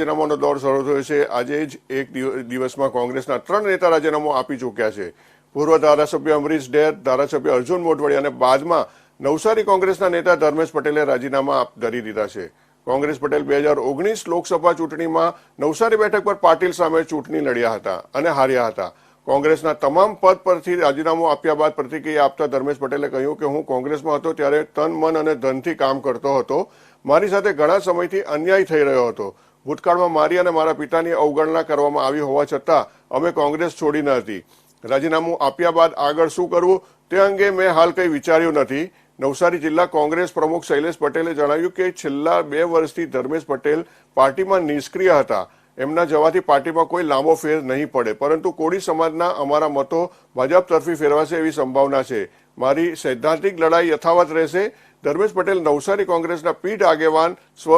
રાજીનામાનો દોર શરૂ થયો છે. આજે જ એક દિવસમાં કોંગ્રેસના ત્રણ નેતા રાજીનામું આપી ચૂક્યા છે. પૂર્વ ધારાસભ્ય અમરીશ ડેર, ધારાસભ્ય અર્જુન મોઢવાડી અને બાદમાં નવસારી કોંગ્રેસના નેતા ધર્મેશ પટેલે રાજીનામા ધરી દીધા છે. કોંગ્રેસ પટેલ બે હજાર ઓગણીસ લોકસભા ચૂંટણીમાં નવસારી બેઠક પર પાટીલ સામે ચૂંટણી લડ્યા હતા અને હાર્યા હતા. કોંગ્રેસના તમામ પદ પરથી રાજીનામું આપ્યા બાદ પ્રતિક્રિયા આપતા ધર્મેશ પટેલે કહ્યું કે હું કોંગ્રેસમાં હતો ત્યારે તન, મન અને ધનથી કામ કરતો હતો. મારી સાથે ઘણા સમયથી અન્યાય થઈ રહ્યો હતો. ભૂતકાળમાં મારી અને મારા પિતાની અવગણના કરવામાં આવી હોવા છતાં અમે કોંગ્રેસ છોડી ન હતી. રાજીનામું આપ્યા બાદ આગળ શું કરવું તે અંગે મેં હાલ કંઈ વિચાર્યું નથી. નવસારી જિલ્લા કોંગ્રેસ પ્રમુખ શૈલેષ પટેલે જણાવ્યું કે છેલ્લા બે વર્ષથી ધર્મેશ પટેલ પાર્ટીમાં નિષ્ક્રિય હતા. એમના જવાથી પાર્ટીમાં કોઈ લાંબો ફેર નહીં પડે, પરંતુ કોળી સમાજના અમારા મતો ભાજપ તરફી ફેરવાશે એવી સંભાવના છે. મારી સૈદ્ધાંતિક લડાઈ યથાવત રહેશે ધર્મેશ પટેલ નવસારી કોંગ્રેસના પીઢ આગેવાન, સ્વ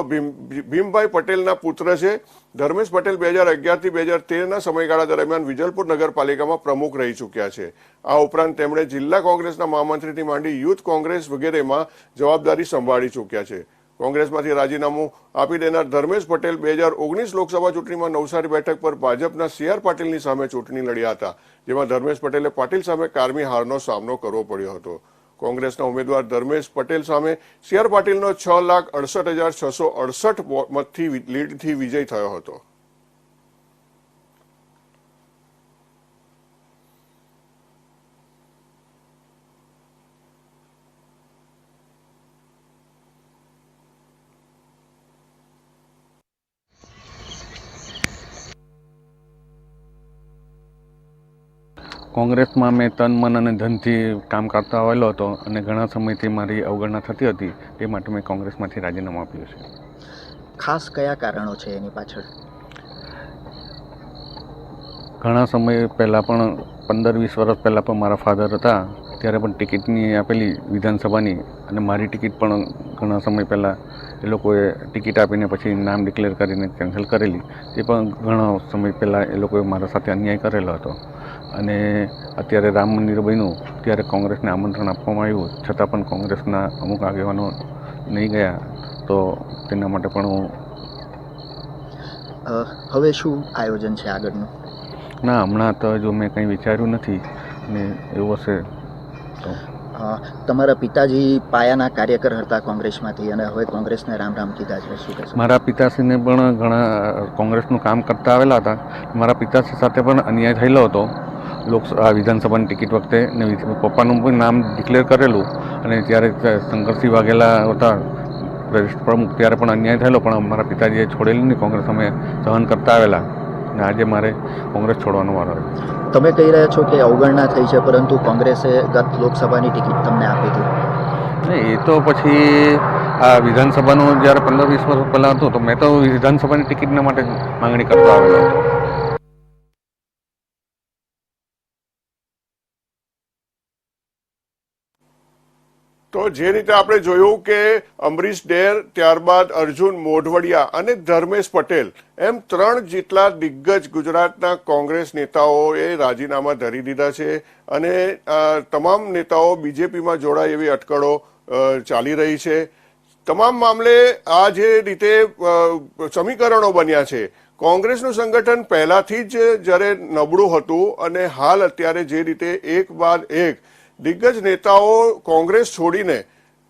ભીમભાઈ પટેલના પુત્ર છે. ધર્મેશ પટેલ બે હજાર અગિયારથી બે હજાર તેરના સમયગાળા દરમિયાન વિજલપુર નગરપાલિકામાં પ્રમુખ રહી ચૂક્યા છે. આ ઉપરાંત તેમણે જિલ્લા કોંગ્રેસના મહામંત્રીથી માંડી યુથ કોંગ્રેસ વગેરેમાં જવાબદારી સંભાળી ચૂક્યા છે. કોંગ્રેસમાંથી રાજીનામું આપી દેનાર ધર્મેશ પટેલ બે હજાર ઓગણીસ લોકસભા ચૂંટણીમાં નવસારી બેઠક પર ભાજપના સી આર પાટીલની સામે ચૂંટણી લડ્યા હતા, જેમાં ધર્મેશ પટેલે પાટીલ સામે કારમી હારનો સામનો કરવો પડ્યો હતો. કોંગ્રેસના ઉમેદવાર ધર્મેશ પટેલ સામે સી આર પાટીલનો છ લાખ અડસઠ હજાર છસો અડસઠ મતથી લીડથી વિજય થયો હતો. કોંગ્રેસમાં મેં તન મન અને ધનથી કામ કરતો આવેલો હતો અને ઘણા સમયથી મારી અવગણના થતી હતી તે માટે મેં કોંગ્રેસમાંથી રાજીનામું આપ્યું છે. ખાસ કયા કારણો છે એની પાછળ? ઘણા સમય પહેલાં પણ પંદર વીસ વર્ષ પહેલાં પણ મારા ફાધર હતા ત્યારે પણ ટિકિટની આપેલી વિધાનસભાની અને મારી ટિકિટ પણ ઘણા સમય પહેલાં એ લોકોએ ટિકિટ આપીને પછી નામ ડિક્લેર કરીને કેન્સલ કરેલી. તે પણ ઘણા સમય પહેલાં એ લોકોએ મારા સાથે અન્યાય કરેલો હતો. અને અત્યારે રામ મંદિર બન્યું ત્યારે કોંગ્રેસને આમંત્રણ આપવામાં આવ્યું. છતાં પણ કોંગ્રેસના અમુક આગેવાનો નહીં ગયા તો તેના માટે પણ હું હવે શું આયોજન છે આગળનું? ના હમણાં તો જો મેં કંઈ વિચાર્યું નથી ને એવું હશે તો. તમારા પિતાજી પાયાના કાર્યકર હતા કોંગ્રેસમાંથી અને હવે કોંગ્રેસને રામ રામ કીધા છે. શું કહેશો? મારા પિતાશ્રીને પણ ઘણા કોંગ્રેસનું કામ કરતા આવેલા હતા. મારા પિતાશ્રી સાથે પણ અન્યાય થયેલો હતો. લોક વિધાનસભાની ટિકિટ વખતે ને પપ્પાનું પણ નામ ડિક્લેર કરેલું અને ત્યારે શંકરસિંહ વાઘેલા હતા પ્રદેશ પ્રમુખ ત્યારે પણ અન્યાય થયેલો પણ મારા પિતાજીએ છોડેલું નહીં કોંગ્રેસ અમે સહન કરતા આવેલા અને આજે મારે કોંગ્રેસ છોડવાનો વારો આવ્યો. તમે કહી રહ્યા છો કે અવગણના થઈ છે પરંતુ કોંગ્રેસે ગત લોકસભાની ટિકિટ તમને આપી હતી. ને એ તો પછી આ વિધાનસભાનું જ્યારે પંદર વીસ વર્ષ પહેલાં હતું તો મેં તો વિધાનસભાની ટિકિટના માટે માંગણી કરતો આવેલો હતો. તો જે રીતે આપણે જોયું કે અમરીશ ડેર ત્યારબાદ અર્જુન મોઢવડિયા અને ધર્મેશ પટેલ એમ ત્રણ જેટલા દિગ્ગજ ગુજરાતના કોંગ્રેસ નેતાઓએ રાજીનામા ધરી દીધા છે અને તમામ નેતાઓ બીજેપીમાં જોડાય એવી અટકળો ચાલી રહી છે. તમામ મામલે આ જે રીતે સમીકરણો બન્યા છે, કોંગ્રેસનું સંગઠન પહેલાથી જ જ્યારે નબળું હતું અને હાલ અત્યારે જે રીતે એક બાદ એક દિગ્ગજ નેતાઓ કોંગ્રેસ છોડીને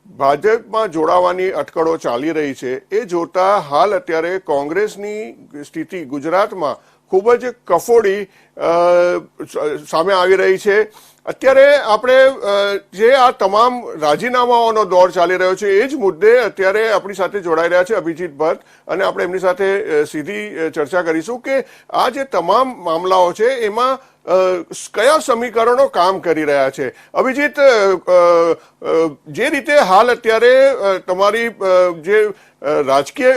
ભાજપમાં જોડાવાની અટકળો ચાલી રહી છે. એ જોતા હાલ અત્યારે કોંગ્રેસની સ્થિતિ ગુજરાતમાં ખૂબ જ કફોડી સામે આવી રહી છે. અત્યારે આપણે જે આ તમામ રાજીનામાઓનો દોર ચાલી રહ્યો છે, એ જ મુદ્દે અત્યારે આપણી સાથે જોડાઈ રહ્યા છે અભિજીત ભટ્ટ અને આપણે એમની સાથે સીધી ચર્ચા કરીશું કે આ જે તમામ મામલાઓ છે, એમાં કયા સમીકરણો કામ કરી રહ્યા છે? અભિજીત જે રીતે હાલ અત્યારે તમારી જે રાજકીય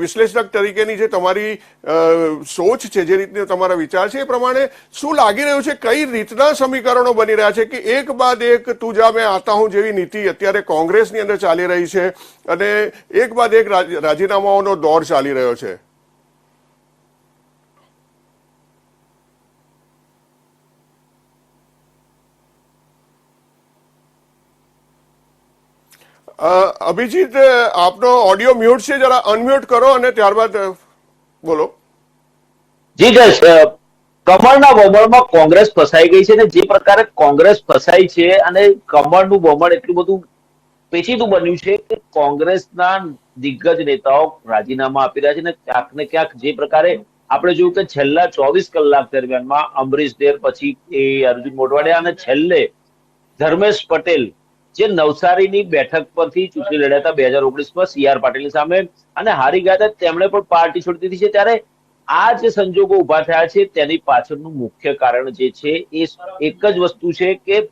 વિશ્લેષક તરીકેની જે તમારી સોચ છે, જે રીતનો તમારા વિચાર છે એ પ્રમાણે શું લાગી રહ્યું છે? કઈ રીતના સમીકરણો બની રહ્યા છે? કે એક બાદ એક તું જા, મેં આતા હું જેવી નીતિ અત્યારે કોંગ્રેસની અંદર ચાલી રહી છે અને એક બાદ એક રાજ- રાજીનામાઓનો દોર ચાલી રહ્યો છે? અભિજીત આપનો ઓડિયો મ્યુટ છે, જરા અનમ્યુટ કરો અને ત્યારબાદ બોલો. જી જશ કમળના વમળમાં કોંગ્રેસ ફસાઈ ગઈ છે અને જે પ્રકારે કોંગ્રેસ ફસાઈ છે અને કમળનું વમળ એટલું બધું પેચીદું બન્યું છે કે કોંગ્રેસના દિગ્ગજ નેતાઓ રાજીનામા આપી રહ્યા છે અને ક્યાંક ને ક્યાંક જે પ્રકારે આપણે જોયું કે છેલ્લા ચોવીસ કલાક દરમિયાનમાં અમરીશ દેર પછી એ અર્જુન મોઢવાડિયા અને છેલ્લે ધર્મેશ પટેલ જે નવસારીની બેઠક પરથી ચૂંટણી લડ્યા હતા બે હજાર ઓગણીસમાં સી આર પાટીલની સામે. અને હારી ગયા હતા તેમણે પણ પાર્ટી છોડી દીધી છે. ત્યારે આ જે સંજોગો ઊભા થયા છે, તેની પાછળનું મુખ્ય કારણ જે છે, એ એક જ વસ્તુ છે કે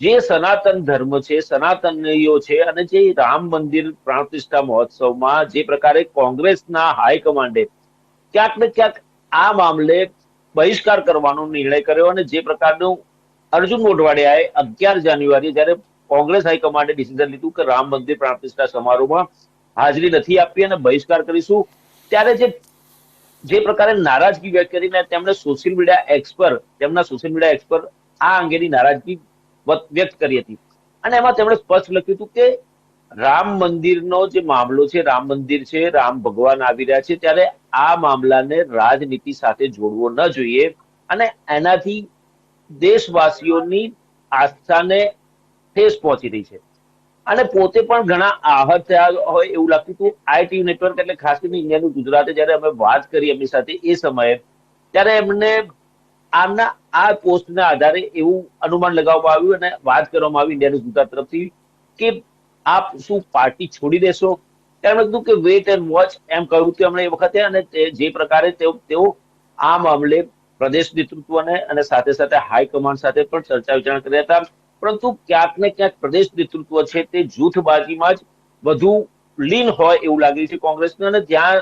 જે સનાતન ધર્મ છે, સનાતનીઓ છે અને જે રામ મંદિર પ્રાણ પ્રતિષ્ઠા મહોત્સવમાં જે પ્રકારે કોંગ્રેસના હાઈકમાન્ડે ક્યાંક ને ક્યાંક આ મામલે બહિષ્કાર કરવાનો નિર્ણય કર્યો અને જે પ્રકારનું અર્જુન મોઢવાડિયાએ અગિયાર જાન્યુઆરી જ્યારે કોંગ્રેસ હાઈકમાન્ડે ડિસિઝન લીધું કે રામ મંદિર પ્રાણ પ્રતિષ્ઠા સમારોહમાં હાજરી નથી આપી અને બહિષ્કાર કરીશું. ત્યારે જે જે પ્રકારે નારાજગી વ્યક્ત કરીને તેમણે સોશિયલ મીડિયા એક્સ તેમના સોશિયલ મીડિયા એક્સ આ અંગેની નારાજગી વ્યક્ત કરી હતી. અને એમાં તેમણે સ્પષ્ટ લખ્યું હતું કે રામ મંદિરનો જે મામલો છે, રામ મંદિર છે, રામ ભગવાન આવી રહ્યા છે, ત્યારે આ મામલાને રાજનીતિ સાથે જોડવો ન જોઈએ. અને એનાથી દેશવાસીઓની આસ્થાને ઠેસ પહોંચી રહી છે. અને પોતે પણ ઘણા આહત થયા હોય એવું લાગતું હતું. આઈટી નેટવર્ક એટલે ખાસ કરીને ઇન્ડિયાનું ગુજરાતે જ્યારે અમે વાત કરી એમની સાથે એ સમયે, ત્યારે એમને આમના આ પોસ્ટના આધારે એવું અનુમાન લગાવવામાં આવ્યું અને વાત કરવામાં આવી ઇન્ડિયાનું ગુજરાત તરફથી કે આપ શું પાર્ટી છોડી દેશો? ત્યારે એમણે કીધું કે વેટ એન્ડ વોચ એમ કહ્યું હતું એમણે એ વખતે અને જે પ્રકારે તેઓ આ મામલે પ્રદેશ નેતૃત્વને અને સાથે સાથે હાઈકમાન્ડ સાથે પણ ચર્ચા વિચારણા કર્યા હતા. પરંતુ ક્યાંક ને ક્યાંક પ્રદેશ નેતૃત્વ છે તે જૂથબાજીમાં જ વધુ લીન હોય એવું લાગે છે કોંગ્રેસને. અને જ્યાં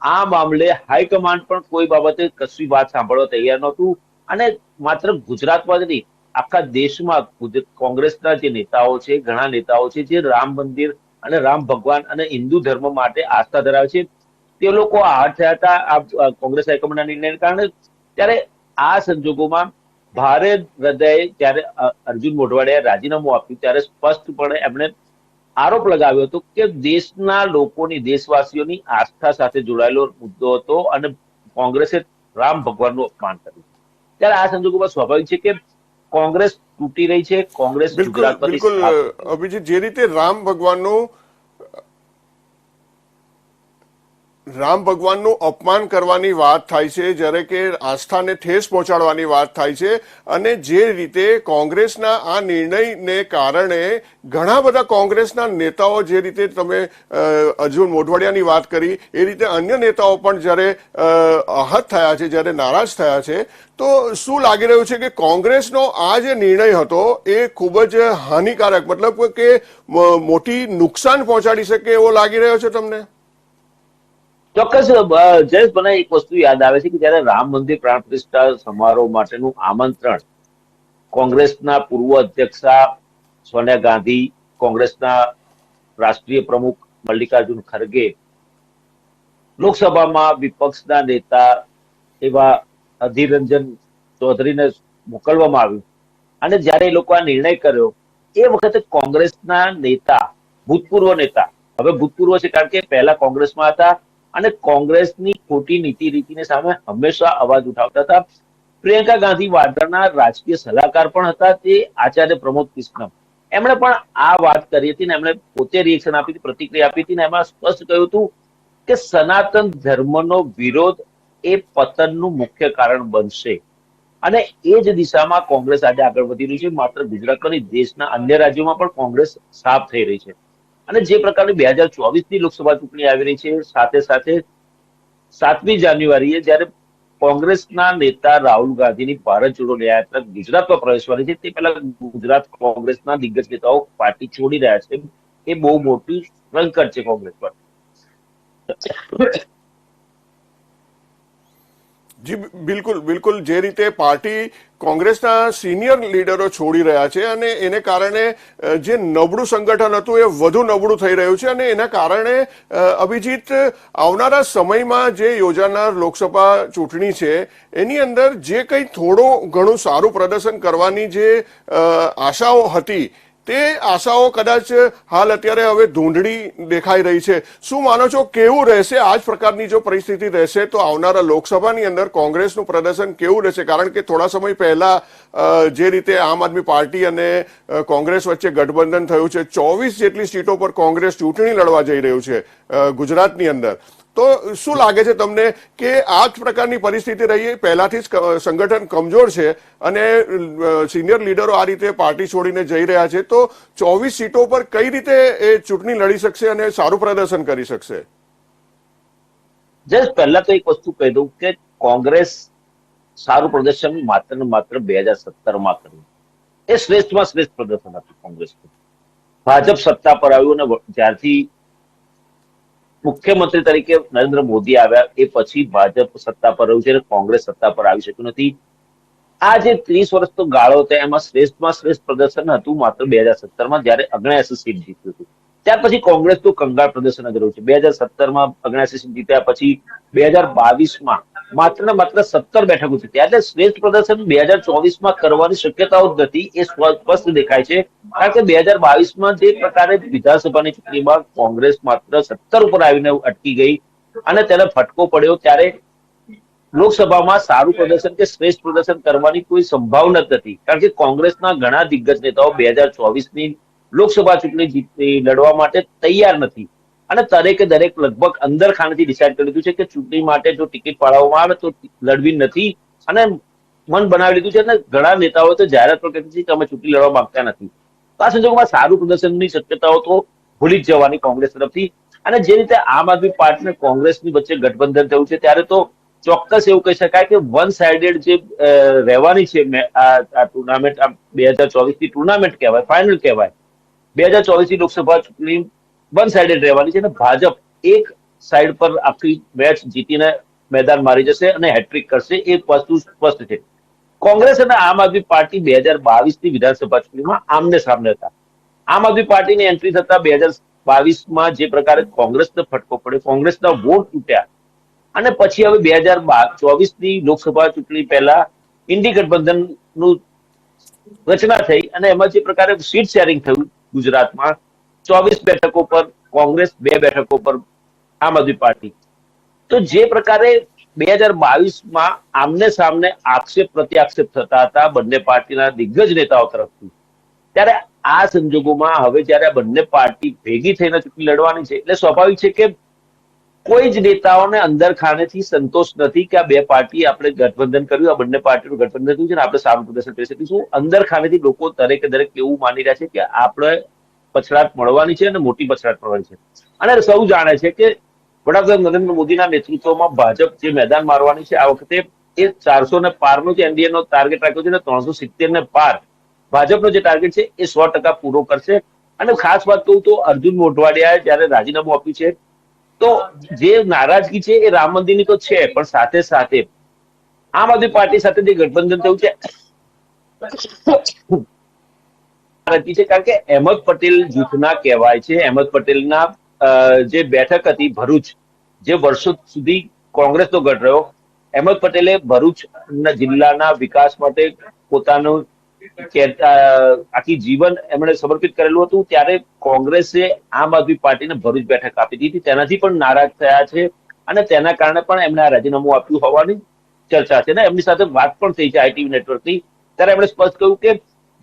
આ મામલે હાઈકમાન્ડ પણ કોઈ બાબતે કશી વાત સાંભળવા તૈયાર નહોતું. અને માત્ર ગુજરાતમાં જ નહીં, આખા દેશમાં કોંગ્રેસના જે નેતાઓ છે, ઘણા નેતાઓ છે, જે રામ મંદિર અને રામ ભગવાન અને હિન્દુ ધર્મ માટે આસ્થા ધરાવે છે, તે લોકો હાર થયા હતા. આ કોંગ્રેસ હાઈકમાન્ડના નિર્ણયને કારણે ત્યારે આ સંજોગોમાં ભારે હૃદય જ્યારે અર્જુન મોઢવાડિયાએ રાજીનામું આપ્યું ત્યારે સ્પષ્ટપણે એમણે આરોપ લગાવ્યો હતો કે દેશના લોકોની દેશવાસીઓની આસ્થા સાથે જોડાયેલો મુદ્દો હતો અને કોંગ્રેસે રામ ભગવાનનું અપમાન કર્યું. ત્યારે આ સંજોગોમાં સ્વાભાવિક છે કે કોંગ્રેસ તૂટી રહી છે કોંગ્રેસ બિલકુલ અભિજીત જે રીતે રામ ભગવાનનું રામ ભગવાનનું અપમાન કરવાની વાત થાય છે, જ્યારે કે આસ્થાને ઠેસ પહોંચાડવાની વાત થાય છે અને જે રીતે કોંગ્રેસના આ નિર્ણયને કારણે ઘણા બધા કોંગ્રેસના નેતાઓ જે રીતે તમે અર્જુન મોઢવાડિયાની વાત કરી, એ રીતે અન્ય નેતાઓ પણ જ્યારે આહત થયા છે, જ્યારે નારાજ થયા છે, તો શું લાગી રહ્યું છે કે કોંગ્રેસનો આ જે નિર્ણય હતો એ ખૂબ જ હાનિકારક, મતલબ કે મોટી નુકસાન પહોંચાડી શકે એવો લાગી રહ્યો છે તમને? ચોક્કસ જયેશ મને એક વસ્તુ યાદ આવે છે કે જયારે રામ મંદિર પ્રાણ પ્રતિષ્ઠા સમારોહ માટેનું આમંત્રણ કોંગ્રેસના પૂર્વ અધ્યક્ષા સોનિયા ગાંધી, કોંગ્રેસના રાષ્ટ્રીય પ્રમુખ મલ્લિકાર્જુન ખરગે, લોકસભામાં વિપક્ષના નેતા એવા અધીર રંજન ચૌધરીને મોકલવામાં આવ્યું. અને જ્યારે એ લોકો આ નિર્ણય કર્યો, એ વખતે કોંગ્રેસના નેતા, ભૂતપૂર્વ નેતા, હવે ભૂતપૂર્વ છે કારણ કે પહેલા કોંગ્રેસમાં હતા અને કોંગ્રેસની ખોટી નીતિ રીતિને સામે હંમેશા અવાજ ઉઠાવતા હતા. પ્રિયંકા ગાંધી વાડ્રાના રાજકીય સલાહકાર પણ હતા, તે આચાર્ય પ્રમોદ કૃષ્ણ એમણે પણ આ વાત કરી હતી ને એમણે પોતે રિએક્શન આપી હતી, પ્રતિક્રિયા આપી હતી ને એમાં સ્પષ્ટ કહ્યું હતું કે સનાતન ધર્મનો વિરોધ એ પતનનું મુખ્ય કારણ બનશે. અને એ જ દિશામાં કોંગ્રેસ આજે આગળ વધી રહી છે. માત્ર ગુજરાત નહીં, દેશના અન્ય રાજ્યોમાં પણ કોંગ્રેસ સાફ થઈ રહી છે. અને જે પ્રકારની બે હજાર ચોવીસની લોકસભા ચૂંટણી આવી રહી છે, સાથે સાથે સાતમી જાન્યુઆરીએ જ્યારે કોંગ્રેસના નેતા રાહુલ ગાંધીની ભારત જોડો યાત્રા ગુજરાતમાં પ્રવેશવાની છે, તે પહેલા ગુજરાત કોંગ્રેસના દિગ્ગજ નેતાઓ પાર્ટી છોડી રહ્યા છે. એ બહુ મોટી સંકટ છે કોંગ્રેસ પર જી, બિલકુલ બિલકુલ. જે રીતે પાર્ટી કોંગ્રેસના સિનિયર લીડરો છોડી રહ્યા છે અને એને કારણે જે નબળું સંગઠન હતું એ વધુ નબળું થઈ રહ્યું છે અને એના કારણે અભિજીત, આવનારા સમયમાં જે યોજાનાર લોકસભા ચૂંટણી છે, એની અંદર જે કંઈ થોડું ઘણું સારું પ્રદર્શન કરવાની જે આશાઓ હતી તે આશાઓ કદાચ હાલ અત્યારે હવે ધૂંધળી દેખાઈ રહી છે. શું માનો છો કેવું રહેશે? આ જ પ્રકારની જો પરિસ્થિતિ રહેશે તો આવનારા લોકસભાની અંદર કોંગ્રેસનું પ્રદર્શન કેવું રહેશે? કારણ કે થોડા સમય પહેલા જે રીતે આમ આદમી પાર્ટી અને કોંગ્રેસ વચ્ચે ગઠબંધન થયું છે, ચોવીસ જેટલી સીટો પર કોંગ્રેસ ચૂંટણી લડવા જઈ રહ્યું છે ગુજરાતની અંદર. તો શું લાગે છે તમને કે આ જ પ્રકારની પરિસ્થિતિ રહી? પહેલાથી જ સંગઠન કમજોર છે અને સિનિયર લીડરો આ રીતે પાર્ટી છોડીને જઈ રહ્યા છે. તો ચોવીસ સીટો પર કઈ રીતે એ ચૂંટણી લડી શકશે અને સારું પ્રદર્શન કરી શકશે? જસ્ટ પહેલા તો એક વસ્તુ કહી દઉં કે કોંગ્રેસ સારું પ્રદર્શન માત્ર ને માત્ર બે હજાર સત્તરમાં કર્યું. એ શ્રેષ્ઠમાં શ્રેષ્ઠ પ્રદર્શન હતું કોંગ્રેસનું. ભાજપ સત્તા પર આવ્યું અને જ્યારથી મુખ્યમંત્રી તરીકે નરેન્દ્ર મોદી આવ્યા એ પછી ભાજપ સત્તા પર રહ્યું છે અને કોંગ્રેસ સત્તા પર આવી શક્યું નથી. આ જે ત્રીસ વર્ષનો ગાળો હતો, એમાં શ્રેષ્ઠમાં શ્રેષ્ઠ પ્રદર્શન હતું માત્ર બે હજાર સત્તરમાં, જયારે અગ્નાએસી સીટ જીત્યું હતું. ત્યાર પછી કોંગ્રેસનું કંગાળ પ્રદર્શન જ રહ્યું છે. બે હજાર સત્તરમાં અગ્નાએસી સીટ જીત્યા પછી બે હજાર બાવીસમાં માત્ર ને માત્ર સત્તર બેઠકો છે. ત્યારે શ્રેષ્ઠ પ્રદર્શન બે હજાર ચોવીસમાં કરવાની શક્યતાઓ નથી, એ સ્પષ્ટ દેખાય છે. કારણ કે બે હજાર બાવીસમાં જે પ્રકારે વિધાનસભાની ચૂંટણીમાં કોંગ્રેસ માત્ર સત્તર ઉપર આવીને અટકી ગઈ અને તેને ફટકો પડ્યો, ત્યારે લોકસભામાં સારું પ્રદર્શન કે શ્રેષ્ઠ પ્રદર્શન કરવાની કોઈ સંભાવના નથી. કારણ કે કોંગ્રેસના ઘણા દિગ્ગજ નેતાઓ બે હજાર ચોવીસની લોકસભા ચૂંટણી જીત- લડવા માટે તૈયાર નથી. અને દરેકે દરેક લગભગ અંદર ખાનેથી ડિસાઇડ કરી દીધું છે કે ચૂંટણી માટે જો ટિકિટ પાડવામાં આવે તો લડવી નથી. અને મન બનાવી લીધું છે અને ઘણા નેતાઓ તો જાહેરાત પણ કરી છે કે અમે ચૂંટણી લડવા માંગતા નથી. તો આ સંજોગોમાં સારું પ્રદર્શનની શક્યતાઓ તો ભૂલી જ જવાની કોંગ્રેસ તરફથી. અને જે રીતે આમ આદમી પાર્ટી અને કોંગ્રેસની વચ્ચે ગઠબંધન થયું છે, ત્યારે તો ચોક્કસ એવું કહી શકાય કે વન સાઇડેડ જે રહેવાની છે આ ટુર્નામેન્ટ બે હજાર ચોવીસની ટુર્નામેન્ટ કહેવાય ફાઇનલ કહેવાય. બે હજાર ચોવીસની લોકસભા ચૂંટણી વન સાઇડેડ રહેવાની છે અને ભાજપ એક સાઈડ પર આખી મેચ જીતીને મેદાન મારી જશે અને હેટ્રિક કરશે, એ વસ્તુ સ્પષ્ટ છે. કોંગ્રેસ અને આમ આદમી પાર્ટી બે હજાર બાવીસની વિધાનસભા ચૂંટણીમાં આમને સામને હતા. આમ આદમી પાર્ટીની એન્ટ્રી થતા બે હજાર બાવીસમાં જે પ્રકારે કોંગ્રેસને ફટકો પડ્યો, કોંગ્રેસના વોટ તૂટ્યા. અને પછી હવે બે હજાર ચોવીસની લોકસભા ચૂંટણી પહેલા ઇન્ડી ગઠબંધનનું રચના થઈ અને એમાં જે પ્રકારે સીટ શેરિંગ થયું ગુજરાતમાં ચોવીસ બેઠકો પર કોંગ્રેસ, બે બેઠકો પર આમ આદમી પાર્ટી. તો જે પ્રકારે બે હજાર બાવીસમાં આમને સામને આક્ષેપ, પ્રત્યાક્ષેપ થતા હતા બંને પાર્ટીના દિગ્ગજ નેતાઓ તરફથી. ત્યારે આ સંજોગોમાં હવે જ્યારે બંને પાર્ટી ભેગી થઈને ચૂંટણી લડવાની છે, એટલે સ્વાભાવિક છે કે કોઈ જ નેતાઓને અંદર ખાનેથી સંતોષ નથી કે આ બે પાર્ટી આપણે ગઠબંધન કર્યું, આ બંને પાર્ટીનું ગઠબંધન થયું છે ને આપણે સારું પ્રદર્શન કરી શકીશું. અંદર ખાનેથી લોકો દરેકે દરેક એવું માની રહ્યા છે કે આપણે પછડાટ મળવાની છે અને મોટી પછડાટ મળવાની છે. અને સૌ જાણે છે કે વડાપ્રધાન નરેન્દ્ર મોદીના નેતૃત્વમાં ભાજપ જે મેદાન મારવાની છે, આ વખતે એ ચારસો ને પારનો જે એનડીએ નો ટાર્ગેટ રાખ્યો છે ત્રણસો સિત્તેર ને પાર ભાજપનો જે ટાર્ગેટ છે એ સો ટકા પૂરો કરશે. અને ખાસ વાત કહું તો અર્જુન મોઢવાડિયાએ જયારે રાજીનામું આપ્યું છે, તો જે નારાજગી છે એ રામ મંદિરની તો છે, પણ સાથે સાથે આમ આદમી પાર્ટી સાથે જે ગઠબંધન થયું છે નારાજગી છે, કારણ કે અહેમદ પટેલ જૂથના કહેવાય છે. અહેમદ પટેલના જે બેઠક હતી ભરૂચ, જે વર્ષો સુધી કોંગ્રેસનો ગઢ રહ્યો. અહેમદ પટેલે ભરૂચ જિલ્લાના વિકાસ માટે પોતાનું આખી જીવન એમણે સમર્પિત કરેલું હતું. ત્યારે કોંગ્રેસે આમ આદમી પાર્ટીને ભરૂચ બેઠક આપી દીધી. તેનાથી પણ નારાજ થયા છે અને તેના કારણે પણ એમણે આ રાજીનામું આપ્યું હોવાની ચર્ચા છે ને. એમની સાથે વાત પણ થઈ છે આઈટીવી નેટવર્કની. ત્યારે એમણે સ્પષ્ટ કહ્યું કે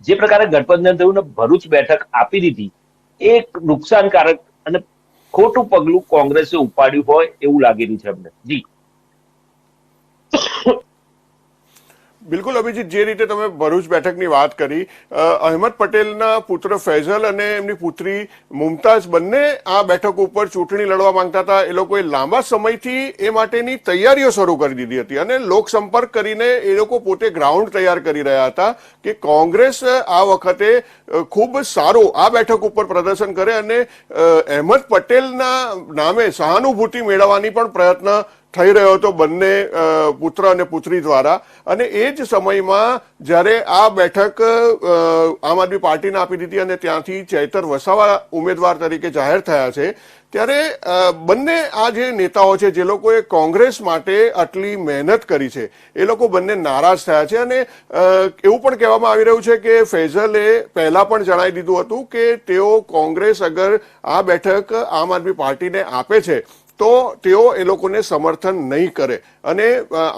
જે પ્રકારે ગઠબંધન થયું ભરૂચ બેઠક આપી દીધી, એ એક નુકસાનકારક અને ખોટું પગલું કોંગ્રેસે ઉપાડ્યું હોય એવું લાગી રહ્યું છે અમને. જી. બિલકુલ અભિજીત, જે રીતે તમે ભરૂચ બેઠકની વાત કરી અહેમદ પટેલના પુત્ર ફૈઝલ અને એમની પુત્રી મુમતાઝ બંને આ બેઠક ઉપર ચૂંટણી લડવા માંગતા હતા. એ લોકોએ લાંબા સમયથી એ માટેની તૈયારીઓ શરૂ કરી દીધી હતી અને લોકસંપર્ક કરીને એ લોકો પોતે ગ્રાઉન્ડ તૈયાર કરી રહ્યા હતા કે કોંગ્રેસ આ વખતે ખૂબ સારું આ બેઠક ઉપર પ્રદર્શન કરે અને અહેમદ પટેલના નામે સહાનુભૂતિ મેળવવાની પણ પ્રયત્ન થઈ રહ્યો હતો બંને પુત્ર અને પુત્રી દ્વારા. અને એ જ સમયમાં જ્યારે આ બેઠક આમ આદમી પાર્ટીને આપી દીધી અને ત્યાંથી ચૈતર વસાવા ઉમેદવાર તરીકે જાહેર થયા છે, ત્યારે બંને આ જે નેતાઓ છે, જે લોકોએ કોંગ્રેસ માટે આટલી મહેનત કરી છે, એ લોકો બંને નારાજ થયા છે. અને એવું પણ કહેવામાં આવી રહ્યું છે કે ફેઝલે પહેલા પણ જણાવી દીધું હતું કે તેઓ કોંગ્રેસ અગર આ બેઠક આમ આદમી પાર્ટીને આપે છે તો તેઓ એ લોકોને સમર્થન નહીં કરે. અને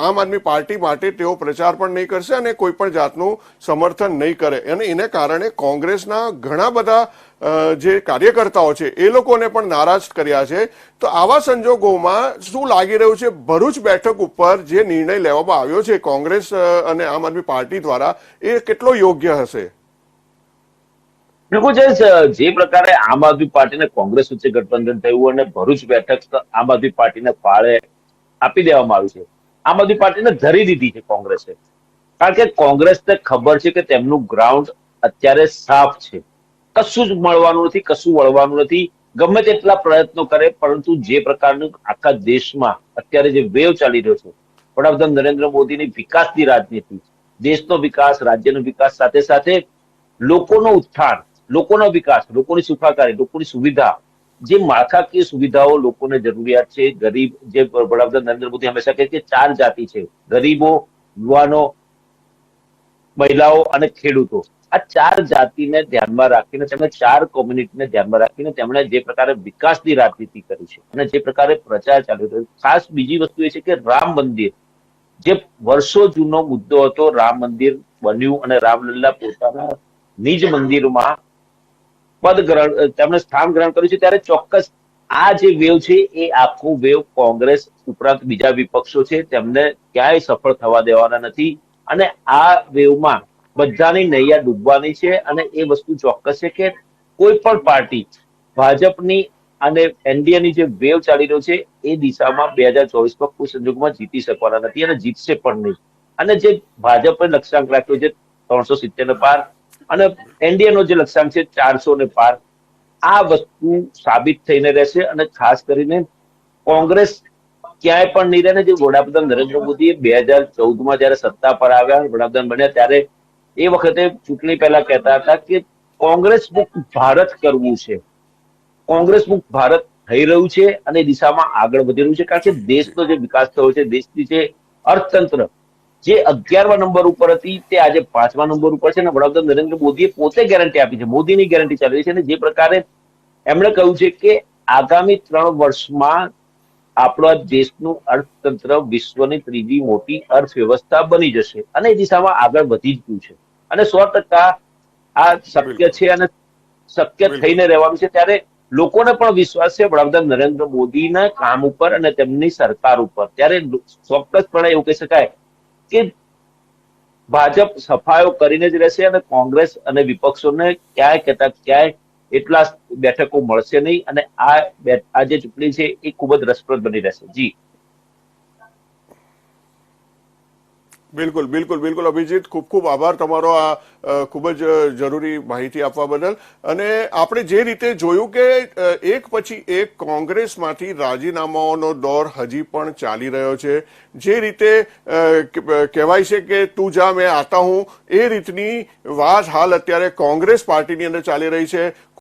આમ આદમી પાર્ટી માટે તેઓ પ્રચાર પણ નહીં કરશે અને કોઈ પણ જાતનું સમર્થન નહીં કરે. અને એને કારણે કોંગ્રેસના ઘણા બધા જે કાર્યકર્તાઓ છે, એ લોકોને પણ નારાજ કર્યા છે. તો આવા સંજોગોમાં શું લાગી રહ્યું છે? ભરૂચ બેઠક ઉપર જે નિર્ણય લેવામાં આવ્યો છે કોંગ્રેસ અને આમ આદમી પાર્ટી દ્વારા, એ કેટલો યોગ્ય હશે? બિલકુલ જે પ્રકારે આમ આદમી પાર્ટી અને કોંગ્રેસ વચ્ચે ગઠબંધન થયું અને ભરૂચ બેઠક આમ આદમી પાર્ટીને ફાળે આપી દેવામાં આવ્યું છે. આમ આદમી પાર્ટીને ધરી દીધી છે કોંગ્રેસે. કારણ કે કોંગ્રેસને ખબર છે કે તેમનું ગ્રાઉન્ડ અત્યારે સાફ છે. કશું જ મળવાનું નથી, કશું વળવાનું નથી. ગમે તેટલા પ્રયત્નો કરે, પરંતુ જે પ્રકારનું આખા દેશમાં અત્યારે જે વેવ ચાલી રહ્યો છે, વડાપ્રધાન નરેન્દ્ર મોદીની વિકાસની રાજનીતિ, દેશનો વિકાસ, રાજ્યનો વિકાસ સાથે સાથે લોકોનો ઉત્થાન લોકોનો વિકાસ, લોકોની સુખાકારી, લોકોની સુવિધા, જે માળખાકીય સુવિધાઓ લોકોને જરૂરિયાત છે, ગરીબ, જે વડાપ્રધાન નરેન્દ્ર મોદી હંમેશા કહે કે ચાર જાતિ છે, ગરીબો, યુવાનો, મહિલાઓ અને ખેડૂતો. આ ચાર જાતિને ધ્યાનમાં રાખીને, તેમણે ચાર કોમ્યુનિટીને ધ્યાનમાં રાખીને તેમણે જે પ્રકારે વિકાસની રાજનીતિ કરી છે અને જે પ્રકારે પ્રચાર ચાલ્યો છે. ખાસ બીજી વસ્તુ એ છે કે રામ મંદિર, જે વર્ષો જૂનો મુદ્દો હતો, રામ મંદિર બન્યું અને રામલલ્લા પોતાના નિજ મંદિરમાં પદ ગ્રહણ તેમણે સ્થાન ગ્રહણ કર્યું છે. ત્યારે ચોક્કસ આ જે વેવ છે, એ આખું વેવ કોંગ્રેસ ઉપરાંત બીજા વિપક્ષો છે, તેમને ક્યાંય સફળ થવા દેવાના નથી. અને આ વેવમાં બધાની નૈયા ડૂબવાની છે અને એ વસ્તુ ચોક્કસ છે કે કોઈ પણ પાર્ટી ભાજપની અને એનડીએ ની જે વેવ ચાલી રહ્યો છે, એ દિશામાં બે હજાર ચોવીસમાં કોઈ સંજોગમાં જીતી શકવાના નથી અને જીતશે પણ નહીં. અને જે ભાજપે લક્ષ્યાંક રાખ્યો છે, ત્રણસો સિત્તેર ને પાર અને એનડીએ નો જે લક્ષ્યાંક છે ચારસો ને પાર, આ વસ્તુ સાબિત થઈને રહેશે અને ખાસ કરીને કોંગ્રેસ ક્યાંય પણ નહીં રહે જે વડાપ્રધાન નરેન્દ્ર મોદીએ બે હજાર ચૌદમાં જયારે સત્તા પર આવ્યા, વડાપ્રધાન બન્યા, ત્યારે એ વખતે ચૂંટણી પહેલા કહેતા હતા કે કોંગ્રેસ મુક્ત ભારત કરવું છે. કોંગ્રેસ મુક્ત ભારત થઈ રહ્યું છે અને દિશામાં આગળ વધી રહ્યું છે. કારણ કે દેશનો જે વિકાસ થયો છે, દેશની જે અર્થતંત્ર જે અગિયારમા નંબર ઉપર હતી તે આજે પાંચમા નંબર ઉપર છે અને વડાપ્રધાન નરેન્દ્ર મોદીએ પોતે ગેરંટી આપી છે. મોદીની ગેરંટી ચાલી રહી છે અને જે પ્રકારે એમણે કહ્યું છે કે આગામી ત્રણ વર્ષમાં આપણા દેશનું અર્થતંત્ર વિશ્વની ત્રીજી મોટી અર્થવ્યવસ્થા બની જશે અને એ દિશામાં આગળ વધી જ ગયું છે. અને સો ટકા આ શક્ય છે અને શક્ય થઈને રહેવાનું છે. ત્યારે લોકોને પણ વિશ્વાસ છે વડાપ્રધાન નરેન્દ્ર મોદીના કામ ઉપર અને તેમની સરકાર ઉપર. ત્યારે ચોક્કસપણે એવું કહી શકાય કે ભાજપ સફાયો કરીને જ રહેશે અને કોંગ્રેસ અને વિપક્ષોને ક્યાંય કહેતા ક્યાંય એટલા બેઠકો મળશે નહીં અને આ આ જે ચૂંટણી છે એ ખૂબ જ રસપ્રદ બની રહેશે. જી. બિલકુલ બિલકુલ બિલકુલ અભિજીત, ખૂબ ખૂબ આભાર તમારો આ ખૂબ જ જરૂરી માહિતી આપવા બદલ. અને આપણે જે રીતે જોયું કે એક પછી એક કોંગ્રેસમાંથી રાજીનામાઓનો દોર હજી પણ ચાલી રહ્યો છે, જે રીતે કહેવાય છે કે તું જા, મેં આતા હું, એ રીતની વાત હાલ અત્યારે કોંગ્રેસ પાર્ટીની અંદર ચાલી રહી છે.